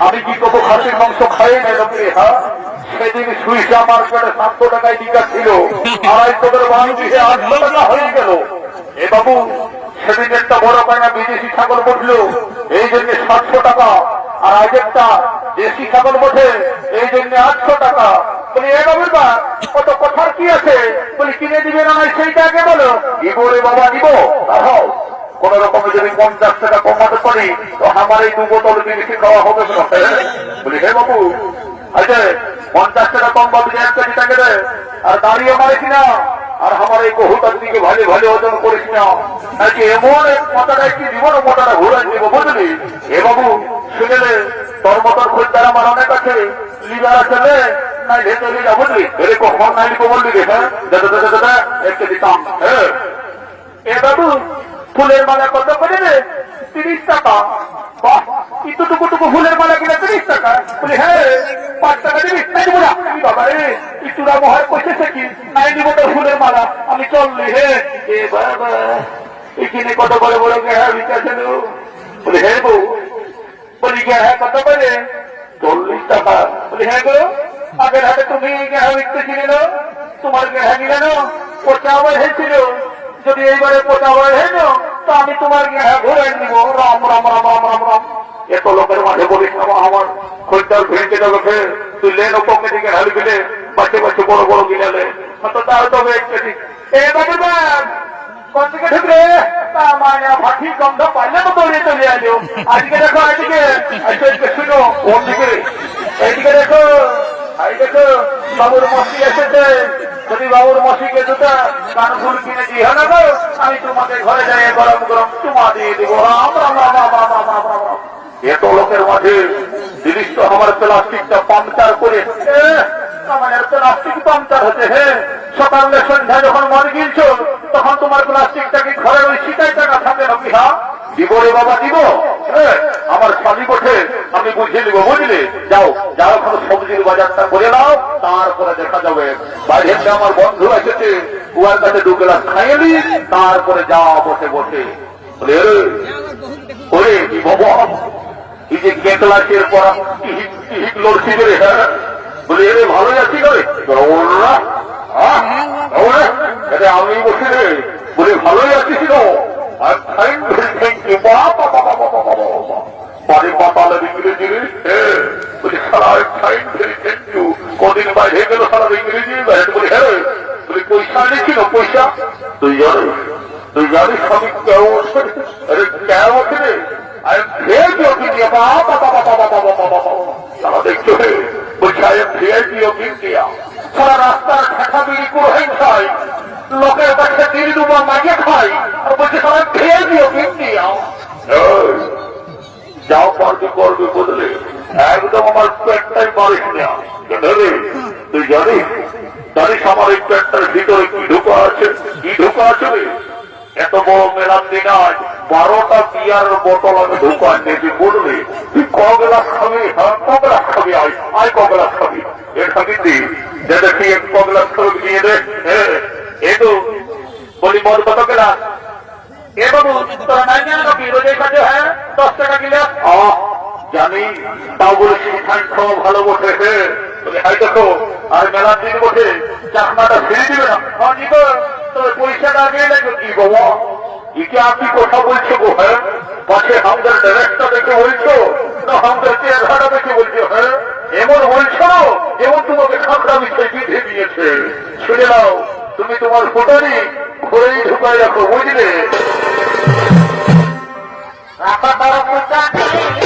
আমি কি কবো খাসির মাংস খাই না হ্যাঁ? সেদিন সুইসা মার্কেটে সাতশো টাকায় টিকা ছিল। আড়াইশো করে বাং দিয়ে আটশো টাকা হয়ে গেল। এ বাবু, সেদিন একটা বড় পায়না বিদেশি ছাগল বসল। এই জন্য সাতশো টাকা। আর আজ একটা দেশি ছাগল বসে। এই জন্য আটশো টাকা। বলি, এ বাবুর বা কত কথার কি আছে? বলি, কিনে দিবে না সেইটা আগে বলো। দিব রে বাবা দিব দাঁড়াও। কোন রকমে যদি পঞ্চাশ টাকা কমাতে পারি তো আমার এই দু বোতল বিদেশি খাওয়া হবে বলি, হে বাবু আচ্ছা পঞ্চাশ টাকা কম পাবি এক কেজি টাকা দে আর দাঁড়িয়ে মারে কিনা? আর আমার এই বহুতার দিকে ভালো ভালো ওজন করিস না নাকি এমন এক মাথাটা কি জীবন মাথাটা ঘুরাই দিব, বুঝলি? এ বাবু, শুনেলে তোর মতন খোঁজদার আমার অনেক আছে। লিবার আছে রে নাই ভেতরে লিবা বুঝলি? এরে কখন নাই বললি রে হ্যাঁ দাদা দাদা দাদা এক কেজি দাম হ্যাঁ এ বাবু ফুলের মালা কত করে তিরিশ টাকা। বাহ ইতুটুকু টুকু ফুলের মালা কিনা তিরিশ টাকা? বলি হ্যাঁ পাঁচ টাকা দিবি? নাই দিব না বাবা রে ইতুরা মহার কি? নাই দিব ফুলের মালা, আমি চললি, হে। এখানে কত বড় বড় গেহা বিচার বলি হ্যাঁ বউ, বলি গেহা কত করে? চল্লিশ টাকা। বলি হ্যাঁ গো, আগের হাতে তুমি গেহা বিকতে ছিলে তোমার গেহা নিলে না পচা আবার হয়েছিল। যদি এইবারে আবার হয়ে তো আমি তোমার গেহা ঘুরে নিব। রাম রাম রাম রাম রাম রাম। এত লোকের মাঝে বলিস না আমার ভেঙে গেল ফের। তুই লেন কমে দিকে হালি গেলে বাচ্চা বাচ্চা বড় বড় গিলালে তো তার তবে একটি এ বাবু কোন দেখো এইদিকে দেখো এই দেখো, বাবুর মসি এসেছে। তুমি বাবুর মসিকে জুতা কানফুল কিনে দিয়ে হ্যাঁ না করো আমি তোমাদের ঘরে যাই গরম গরম তোমা দিয়ে দেবো। এত লোকের মাঝে জিনিস তো আমার প্লাস্টিকটা পাংচার করে। আমাদের প্লাস্টিক পাংচার হতে হ্যাঁ সকালে সন্ধ্যা যখন মর গিয়েছ তখন তোমার প্লাস্টিকটাকে ঘরের ওই শিকাইটাকে থাকে না বিহা দিব বাবা, দিব। আমার শালি কোঠে আমি বুঝিয়ে দিব, বুঝলি? যাও যাও ওখানে সবজির বাজারটা করে নাও, তারপরে দেখা যাবে। বাইরে থেকে আমার বন্ধু এসেছে উয়ার কাছে দু গ্লাস খাইয়ে তারপরে যাওয়া বসে বসে। ওরে, কি বাবা? এই যে কে ক্লাসের পড়া টিহিক টিহিক লড়ছি করে হ্যাঁ? বলে এরে ভালোই আছি করে আমি বসে রে। বলে, ভালোই আছিস তো আর ফাইন থ্যাংক ইউ বাবা বাবা বাবা বাবা বাবা বাড়ি পাতালে ইংরেজি বলে সারা ফাইন ভেরি থ্যাংক ইউ কদিন বাইরে গেল সারা ইংরেজি বাইরে বলে হ্যাঁ বলে পয়সা এনেছিল পয়সা তুই জানিস তুই জানিস আমি কেমন আরে কেমন পারবি করবি বদলে একদম আমার পেটটাই মারিস না। তুই জানিস? জানিস আমার এই পেটটার ভিতরে কি ঢুকা আছে? কি ঢুকা আছে এত বড় মেলার দিন আজ বারোটা বিয়ার বোতল আমি ঢুকান দেখি বললি, তুই ক গ্লাস খাবি? হ্যাঁ ক গ্লাস খাবি? আয় আয় ক গ্লাস খাবি? এর খাবি তুই যে এক ক গ্লাস খাবি দিয়ে দে। হ্যাঁ তো বলি মদ কত গ্লাস এ বাবু, তোরা নাই জানো রোজের কাছে হ্যাঁ দশ টাকা জানি তাও বলে শিখান খাওয়া ভালো বসে দেখো, আর মেলার দিন বসে চাকমাটা ফিরে দিবে না। হ্যাঁ তবে পয়সাটা লাগবে কি আপনি কথা বলছো গো হ্যাঁ? পাশে আমাদের ড্রেসটা দেখে বলছো? না আমাদের চেহারাটা দেখে বলছো হ্যাঁ? এমন বলছো না, যেমন তোমাকে খাতরা মিশে বিধে দিয়েছে শুনে নাও, তুমি তোমার ফোটারি ঘুরেই ঢুকাই রাখো, বুঝলে? রাখো তোর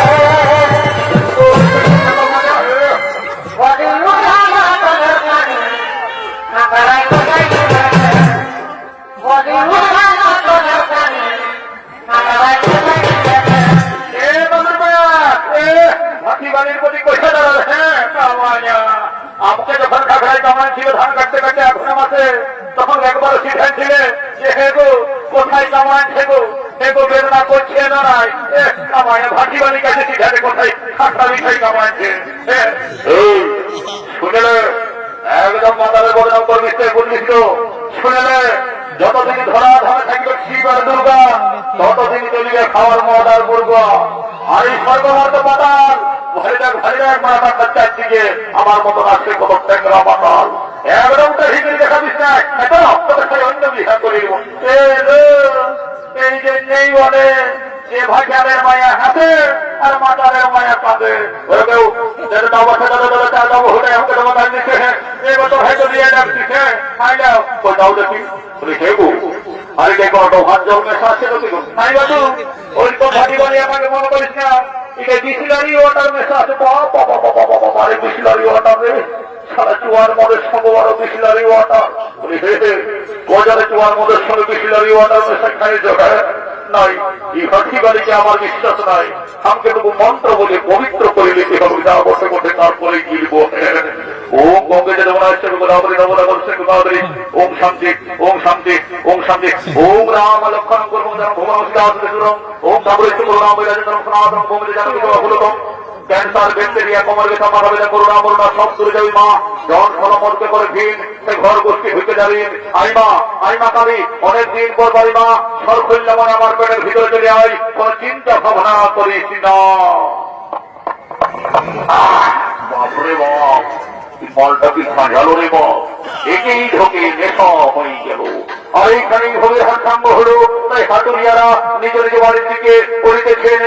কাটতে কাটতে এখন মাসে তখন একবার সিদ্ধান্ত ছিলে যে, হে গো, কোথায় কামান গো, হে একটু বেদনা করছে না নাই? কামায় ভাটি বাড়ি কাছে শিখাতে কোথায়? খাট্টা মিঠাই কামাইছে শুনেলে একদম মাতালের বদনাম করবিস তো? শুনেলে যতদিন ধরা ধরা থাকবে শিব আর দুর্গা, ততদিন চলিবে খাওয়ার মদ আর মুরগা। আর এই স্বর্গমর্দ পাতাল ভাই দেখ ভাই দেখ মাথা খরচার দিকে আমার মতন আসছে কত ট্যাংরা পাতাল তো হিন্দু দেখা দিস না। এত সাথে অন্য বিহা করিব এই যে নেই বলে যে ভাগ্যালের মায়া হাতে আর মাতালের মায়া দেখি। গো আরে কে কোনো হাত জল মেশা আছে ওই তো ভাটি বাড়ি আমাকে মনে করিস না। এটা বিসলারি ওয়াটার মেশা আছে ওয়াটার রে। সারা চুয়ার মধ্যে ওয়াটার। গজারে চুয়ার মধ্যে ওয়াটার খাই জোগায় আমার বিশ্বাস নাই। আমাকে টুকু মন্ত্র বলে পবিত্র করে লিখতে হবে, যা বসে বসে তারপরে গিলব ওম গঙ্গে ওম শান্তি, ওম রাম লক্ষণ কর্ম জন ভুবন সিদ্ধাস সুরম ওম ঠাকুরের করুণা বৈরাজতম সনাতন ক্যান্সার অনেক দিন পর বাড়ি মা। সর খুললে মনে আমার পেটের ভিতরে চলে কোন চিন্তা ভাবনা করিস না। বাপরে বাপ। এই মালটা কি সাজালো রে বাপ একেই ঢোকে নেশা হয়ে গেল। আর এইখানে হবে হাসাঙ্গ হলো। তাই হাটুরিয়ারা নিজ নিজ বাড়ির দিকে করিতে খেয়ে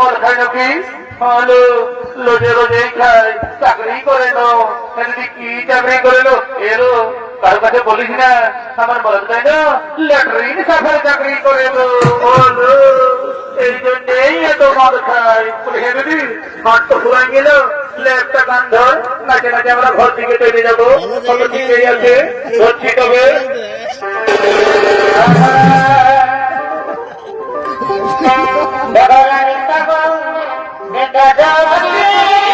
মদ খাই নাকি হ্যালো রোজে রোজেই খাই। চাকরি করে নো কি চাকরি করে নো এলো। কার কাছে বলিস না। আমার মরদ দেয় না? ল্যাটরিন সাফারে চাকরি করে নো এই জন্যেই হ্যাঁ ঘর দিকে চলে যাব। কত ঠিকই আছে। ধরছি তবে ভগবানের তখন দেখা যাবে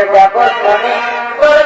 যাবে এই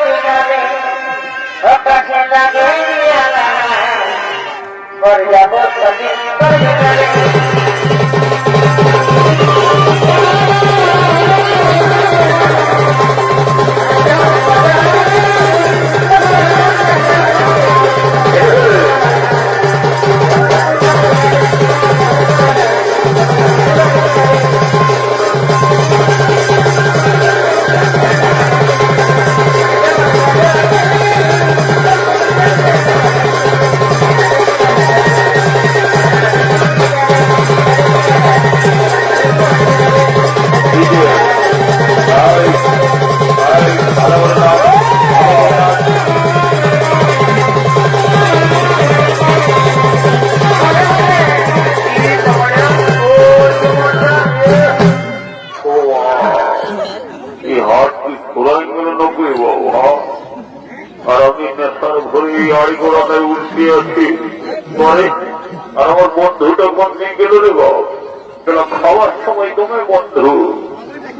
খাওয়ার সময় তুমি বন্ধু।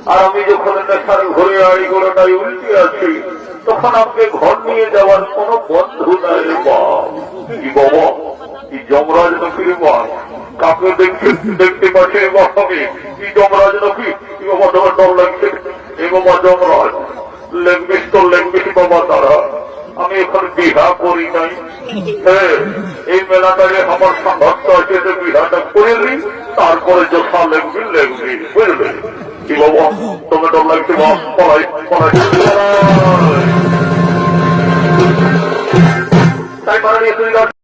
আর আমি যখন নেশার ঘরে আড়ি গোড়াটায় উল্টে আছি তখন আমাকে ঘর নিয়ে যাওয়ার কোনো বন্ধু নাই কি বাবা কি যমরাজ নাকি রে বাপ কাকে দেখতে দেখতে পাচ্ছি আমি। কি যমরাজ নাকি কি বাবা তোমার ডর লাগছে? এ বাবা যমরাজ। লেগবিস তো লেগবিস বাবা তারা। আমি এখন বিহা করি নাই। হ্যাঁ এই মেলাটাকে আমার সামর্থ্য আছে যে বিহাটা করে দিই তারপরে যথা লেগবি লেগবি বুঝলে কি বাবা তোমার ডর লাগছে